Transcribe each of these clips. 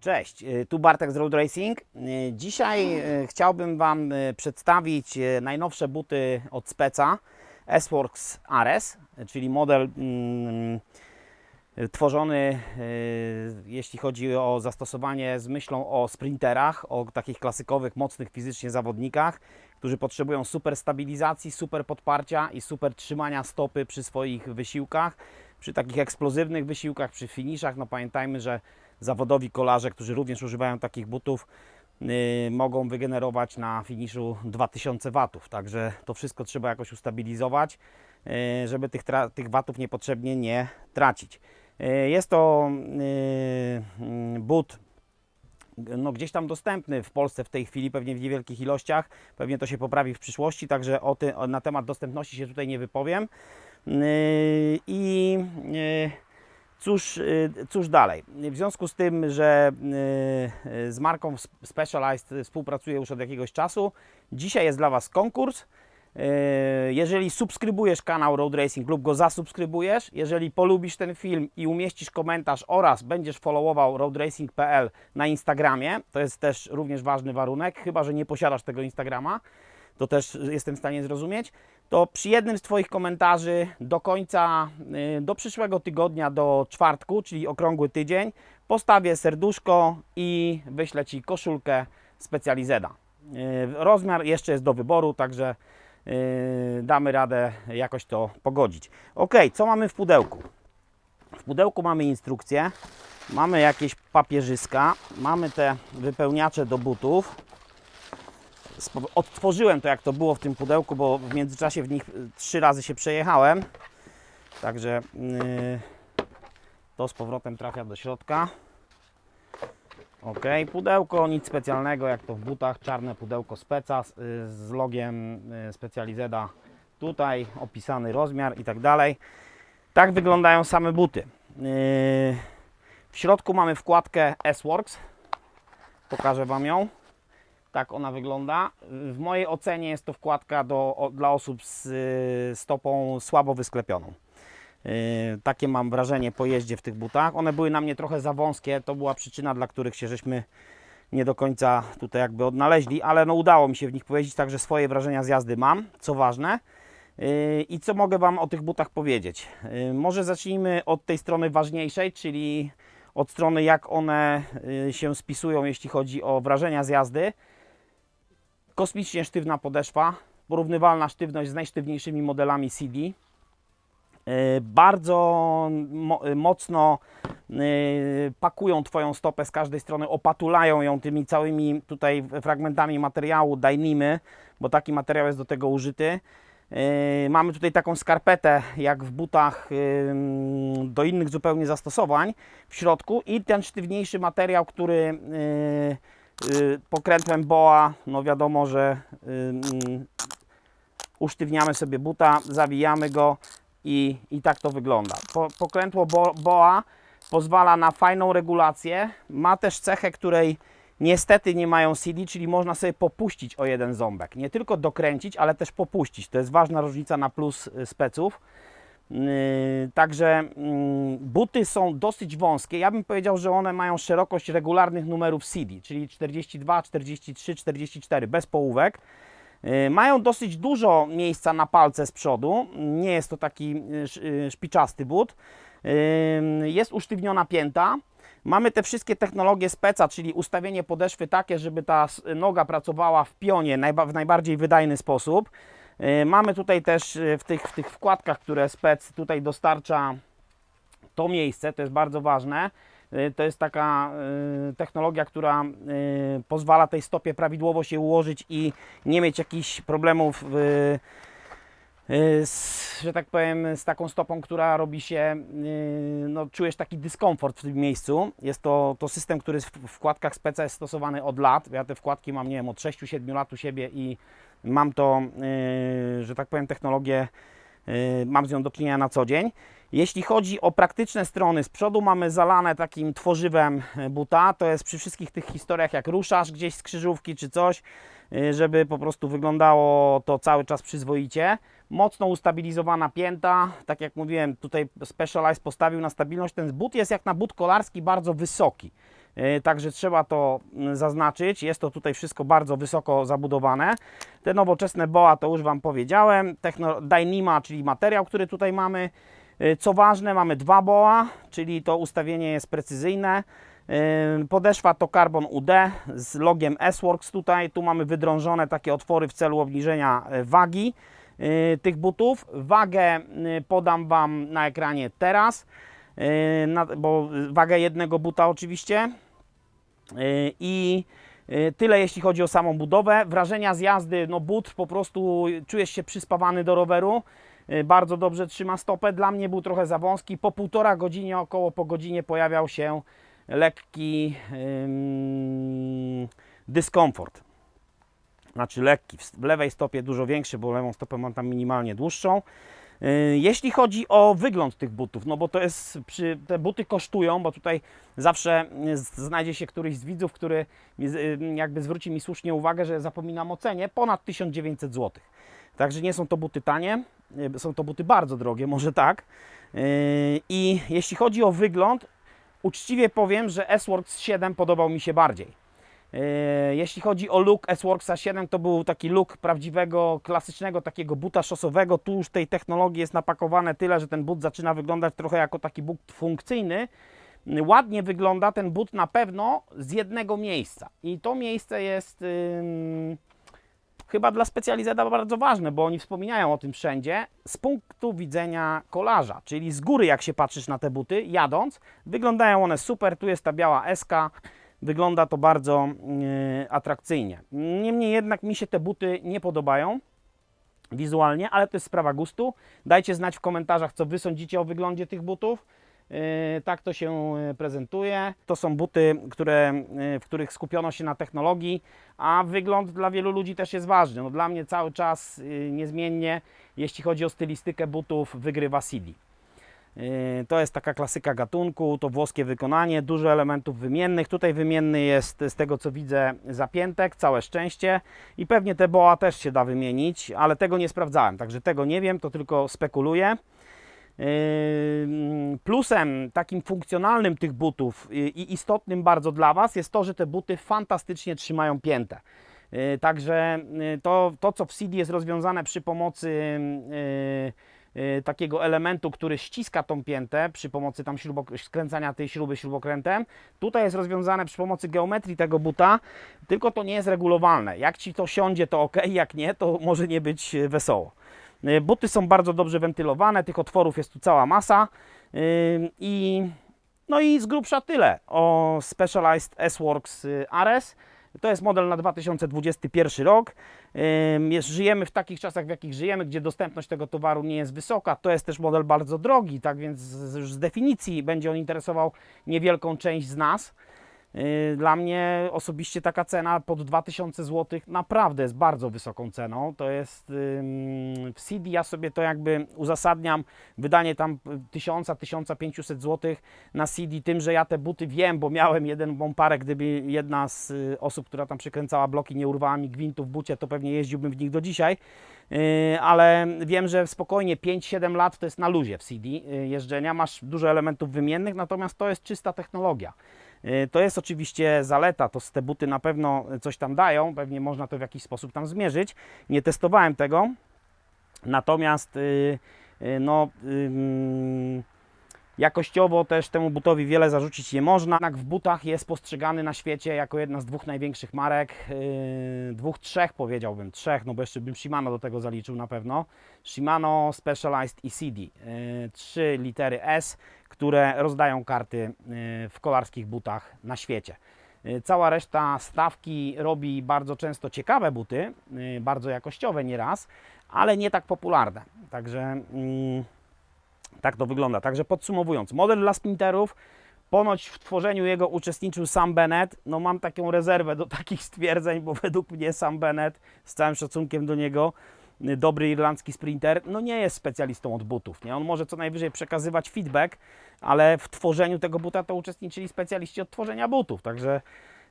Cześć, y, tu Bartek z Road Racing. Y, Dzisiaj y, chciałbym Wam przedstawić najnowsze buty od Speca S-Works Ares, czyli model mm, tworzony, jeśli chodzi o zastosowanie z myślą o sprinterach, o takich klasykowych, mocnych fizycznie zawodnikach, którzy potrzebują super stabilizacji, super podparcia i super trzymania stopy przy swoich wysiłkach. Przy takich eksplozywnych wysiłkach, przy finiszach, no pamiętajmy, że zawodowi kolarze, którzy również używają takich butów, yy, mogą wygenerować na finiszu 2000 watów. Także to wszystko trzeba jakoś ustabilizować, yy, żeby tych, tych watów niepotrzebnie nie tracić. Yy, jest to mm, but no, gdzieś tam dostępny w Polsce w tej chwili, pewnie w niewielkich ilościach. Pewnie to się poprawi w przyszłości, także o ty, na temat dostępności się tutaj nie wypowiem. Yy, I yy, cóż, yy, cóż dalej? W związku z tym, że yy, z marką Specialized współpracuję już od jakiegoś czasu, dzisiaj jest dla Was konkurs. Jeżeli subskrybujesz kanał Road Racing lub go zasubskrybujesz, jeżeli polubisz ten film i umieścisz komentarz oraz będziesz followował roadracing.pl na Instagramie, to jest też również ważny warunek, chyba że nie posiadasz tego Instagrama, to też jestem w stanie zrozumieć, to przy jednym z Twoich komentarzy do końca, yy, do przyszłego tygodnia, do czwartku, czyli okrągły tydzień, postawię serduszko i wyślę Ci koszulkę Specjalizeda. Yy, Rozmiar jeszcze jest do wyboru, także yy, damy radę jakoś to pogodzić. Ok, co mamy w pudełku? W pudełku mamy instrukcję, mamy jakieś papierzyska, mamy te wypełniacze do butów. Odtworzyłem to, jak to było w tym pudełku, bo w międzyczasie w nich y, trzy razy się przejechałem. Także yy, to z powrotem trafia do środka. Ok, pudełko, nic specjalnego jak to w butach, czarne pudełko speca z, y, z logiem y, Specializeda. Tutaj opisany rozmiar i tak dalej. Tak wyglądają same buty. W środku mamy wkładkę S-Works. Pokażę Wam ją. Tak ona wygląda. W mojej ocenie jest to wkładka do, dla osób z y, stopą słabo wysklepioną. Yy, takie mam wrażenie po jeździe w tych butach. One były na mnie trochę za wąskie. To była przyczyna, dla których się żeśmy nie do końca tutaj jakby odnaleźli, ale no udało mi się w nich pojeździć, także swoje wrażenia z jazdy mam, co ważne. Yy, I co mogę Wam o tych butach powiedzieć? Może zacznijmy od tej strony ważniejszej, czyli od strony jak one się spisują, jeśli chodzi o wrażenia z jazdy. Kosmicznie sztywna podeszwa, porównywalna sztywność z najsztywniejszymi modelami CD. Yy, Bardzo yy, mocno yy, pakują Twoją stopę z każdej strony, opatulają ją tymi całymi tutaj fragmentami materiału Dynimy, bo taki materiał jest do tego użyty. Mamy tutaj taką skarpetę, jak w butach do innych zupełnie zastosowań w środku i ten sztywniejszy materiał, który pokrętłem BOA, no wiadomo, że ym, usztywniamy sobie buta, zawijamy go i, i tak to wygląda. Po, pokrętło bo, BOA pozwala na fajną regulację, ma też cechę, której niestety nie mają CD, czyli można sobie popuścić o jeden ząbek. Nie tylko dokręcić, ale też popuścić. To jest ważna różnica na plus y, speców. Yy, Także mm, buty są dosyć wąskie. Ja bym powiedział, że one mają szerokość regularnych numerów CD, czyli 42, 43, 44 bez połówek. Yy, Mają dosyć dużo miejsca na palce z przodu. Nie jest to taki yy, sz- szpiczasty but. Jest usztywniona pięta. Mamy te wszystkie technologie speca, czyli ustawienie podeszwy takie, żeby ta noga pracowała w pionie w najbardziej wydajny sposób. Yy, Mamy tutaj też yy, w tych, w tych wkładkach, które spec tutaj dostarcza to miejsce, to jest bardzo ważne. Yy, To jest taka technologia, która pozwala tej stopie prawidłowo się ułożyć i nie mieć jakichś problemów, yy, z, że tak powiem, z taką stopą, która robi się, yy, no, czujesz taki dyskomfort w tym miejscu. Jest to, to system, który jest w wkładkach speca jest stosowany od lat. Ja te wkładki mam, nie wiem, od 6-7 lat u siebie i mam to, yy, że tak powiem, technologię, mam z nią do czynienia na co dzień. Jeśli chodzi o praktyczne strony, z przodu mamy zalane takim tworzywem buta, to jest przy wszystkich tych historiach, jak ruszasz gdzieś z krzyżówki czy coś, żeby po prostu wyglądało to cały czas przyzwoicie. Mocno ustabilizowana pięta, tak jak mówiłem, tutaj Specialized postawił na stabilność. Ten but jest jak na but kolarski bardzo wysoki. E, Także trzeba to mm, zaznaczyć. Jest to tutaj wszystko bardzo wysoko zabudowane. Te nowoczesne BOA to już Wam powiedziałem. Techno Dynima, czyli materiał, który tutaj mamy. Co ważne, mamy dwa BOA, czyli to ustawienie jest precyzyjne. Podeszwa to Carbon UD z logiem S-Works tutaj. Tu mamy wydrążone takie otwory w celu obniżenia e, wagi e, tych butów. Wagę e, podam Wam na ekranie teraz, na, bo wagę jednego buta oczywiście. I tyle jeśli chodzi o samą budowę. Wrażenia z jazdy, no but po prostu czujesz się przyspawany do roweru. Bardzo dobrze trzyma stopę. Dla mnie był trochę za wąski. Po półtora godzinie, około po godzinie pojawiał się lekki dyskomfort. Znaczy lekki. W lewej stopie dużo większy, bo lewą stopę mam tam minimalnie dłuższą. Yy, Jeśli chodzi o wygląd tych butów, no bo to jest, przy, te buty kosztują, bo tutaj zawsze yy, znajdzie się któryś z widzów, który yy, jakby zwróci mi słusznie uwagę, że zapominam o cenie, ponad 1900 zł. Także nie są to buty tanie, są to buty bardzo drogie, może tak. I jeśli chodzi o wygląd, uczciwie powiem, że S-Works 7 podobał mi się bardziej. Yy, Jeśli chodzi o look S-Worksa 7, to był taki look prawdziwego, klasycznego takiego buta szosowego. Tu już tej technologii jest napakowane tyle, że ten but zaczyna wyglądać trochę jako taki but funkcyjny. Yy, Ładnie wygląda ten but na pewno z jednego miejsca. I to miejsce jest ym, chyba dla specjalizeta bardzo ważne, bo oni wspominają o tym wszędzie. Z punktu widzenia kolarza, czyli z góry jak się patrzysz na te buty, jadąc, wyglądają one super. Tu jest ta biała SK. Wygląda to bardzo e, atrakcyjnie. Niemniej jednak mi się te buty nie podobają wizualnie, ale to jest sprawa gustu. Dajcie znać w komentarzach, co Wy sądzicie o wyglądzie tych butów. E, Tak to się e, prezentuje. To są buty, które, e, w których skupiono się na technologii, a wygląd dla wielu ludzi też jest ważny. No, dla mnie cały czas niezmiennie, jeśli chodzi o stylistykę butów, wygrywa. Yy, To jest taka klasyka gatunku, to włoskie wykonanie, dużo elementów wymiennych. Tutaj wymienny jest z tego co widzę zapiętek, całe szczęście i pewnie te boa też się da wymienić, ale tego nie sprawdzałem, także tego nie wiem, to tylko spekuluję. Plusem takim funkcjonalnym tych butów yy, i istotnym bardzo dla Was jest to, że te buty fantastycznie trzymają piętę. Yy, Także yy, to, to, co w CD jest rozwiązane przy pomocy takiego elementu, który ściska tą piętę przy pomocy tam śrubok- skręcania tej śruby śrubokrętem, tutaj jest rozwiązane przy pomocy geometrii tego buta, tylko to nie jest regulowalne. Jak Ci to siądzie, to ok, jak nie, to może nie być wesoło. Yy, Buty są bardzo dobrze wentylowane, tych otworów jest tu cała masa yy, i no i z grubsza tyle o Specialized S-Works y, Ares. To jest model na 2021 rok. Jest- Żyjemy w takich czasach, w jakich żyjemy, gdzie dostępność tego towaru nie jest wysoka. To jest też model bardzo drogi, tak więc z definicji będzie on interesował niewielką część z nas. Yy, Dla mnie osobiście taka cena pod 2000 zł naprawdę jest bardzo wysoką ceną. To jest w CD ja sobie to jakby uzasadniam wydanie tam 1000-1500 zł na CD tym, że ja te buty wiem, bo miałem jeden bomparę, gdyby jedna z y, osób, która tam przykręcała bloki nie urwała mi gwintu w bucie, to pewnie jeździłbym w nich do dzisiaj. Yy, ale wiem, że spokojnie 5-7 lat to jest na luzie w CD jeżdżenia. Masz dużo elementów wymiennych, natomiast to jest czysta technologia. Yy, To jest oczywiście zaleta, to te buty na pewno coś tam dają, pewnie można to w jakiś sposób tam zmierzyć. Nie testowałem tego, natomiast yy, yy, no, ym, jakościowo też temu butowi wiele zarzucić nie można. Jednak w butach jest postrzegany na świecie jako jedna z dwóch największych marek, yy, dwóch, trzech powiedziałbym, trzech, no bo jeszcze bym Shimano do tego zaliczył na pewno. Shimano, Specialized i. Yy, trzy litery S, które rozdają karty yy, w kolarskich butach na świecie. Yy, Cała reszta stawki robi bardzo często ciekawe buty, yy, bardzo jakościowe nieraz, ale nie tak popularne. Także mm, tak to wygląda. Także podsumowując, model dla sprinterów, ponoć w tworzeniu jego uczestniczył sam Bennett. No mam taką rezerwę do takich stwierdzeń, bo według mnie sam Bennett, z całym szacunkiem do niego, dobry irlandzki sprinter, no nie jest specjalistą od butów. Nie? On może co najwyżej przekazywać feedback, ale w tworzeniu tego buta to uczestniczyli specjaliści od tworzenia butów. Także,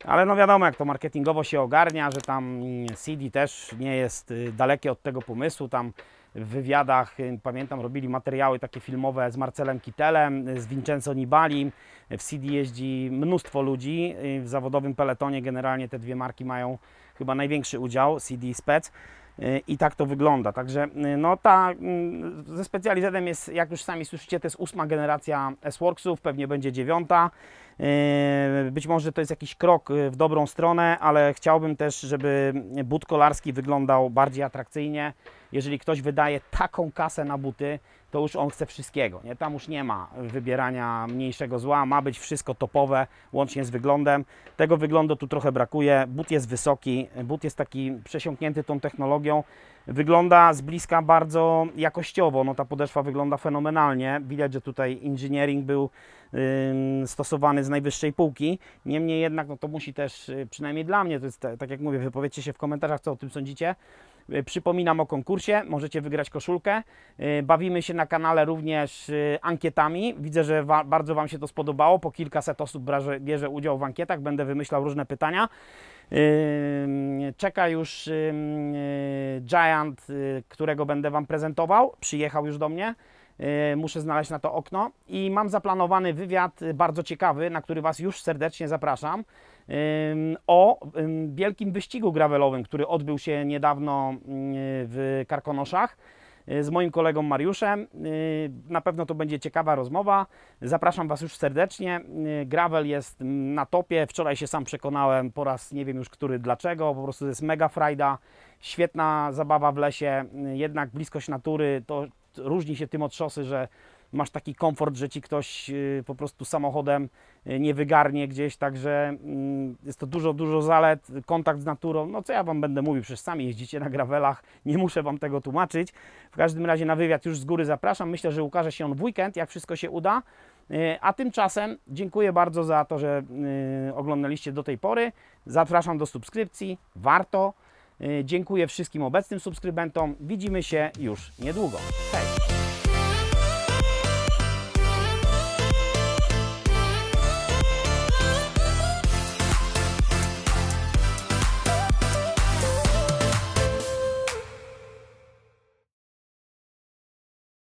ale no wiadomo, jak to marketingowo się ogarnia, że tam CD też nie jest y, dalekie od tego pomysłu. Tam w wywiadach, y, pamiętam, robili materiały takie filmowe z Marcelem Kittelem, z Vincenzo Nibali. W CD jeździ mnóstwo ludzi. y, W zawodowym peletonie generalnie te dwie marki mają chyba największy udział, CD i Spec. Y, I tak to wygląda. Także no ta ze Specializedem jest, jak już sami słyszycie, to jest ósma generacja S-Worksów, pewnie będzie dziewiąta. Być może to jest jakiś krok w dobrą stronę, ale chciałbym też, żeby but kolarski wyglądał bardziej atrakcyjnie. Jeżeli ktoś wydaje taką kasę na buty, to już on chce wszystkiego. Nie? Tam już nie ma wybierania mniejszego zła, ma być wszystko topowe, łącznie z wyglądem. Tego wyglądu tu trochę brakuje. But jest wysoki, but jest taki przesiąknięty tą technologią. Wygląda z bliska bardzo jakościowo. No, ta podeszwa wygląda fenomenalnie. Widać, że tutaj engineering był ym, stosowany z najwyższej półki. Niemniej jednak no, to musi też, y, przynajmniej dla mnie, to jest ta- tak jak mówię, wypowiedzcie się w komentarzach, co o tym sądzicie. Y, Przypominam o konkursie, możecie wygrać koszulkę. Y, Bawimy się na kanale również y, ankietami. Widzę, że wa- bardzo Wam się to spodobało. Po kilkaset osób bierze, bierze udział w ankietach. Będę wymyślał różne pytania. Czeka już Giant, którego będę Wam prezentował. Przyjechał już do mnie. Y, Muszę znaleźć na to okno i mam zaplanowany wywiad y, bardzo ciekawy, na który Was już serdecznie zapraszam. O wielkim wyścigu gravelowym, który odbył się niedawno y, w Karkonoszach y, z moim kolegą Mariuszem. Na pewno to będzie ciekawa rozmowa. Zapraszam Was już serdecznie. Gravel jest mm, na topie. Wczoraj się sam przekonałem po raz nie wiem już który dlaczego. Po prostu to jest mega frajda. Świetna zabawa w lesie. Jednak bliskość natury to różni się tym od szosy, że masz taki komfort, że ci ktoś y, po prostu samochodem y, nie wygarnie gdzieś, także mm, jest to dużo, dużo zalet, kontakt z naturą, no co ja Wam będę mówił, przecież sami jeździcie na gravelach, nie muszę Wam tego tłumaczyć. W każdym razie na wywiad już z góry zapraszam, myślę, że ukaże się on w weekend, jak wszystko się uda. Y, A tymczasem dziękuję bardzo za to, że oglądaliście do tej pory. Zapraszam do subskrypcji, warto. Dziękuję wszystkim obecnym subskrybentom. Widzimy się już niedługo. Hej!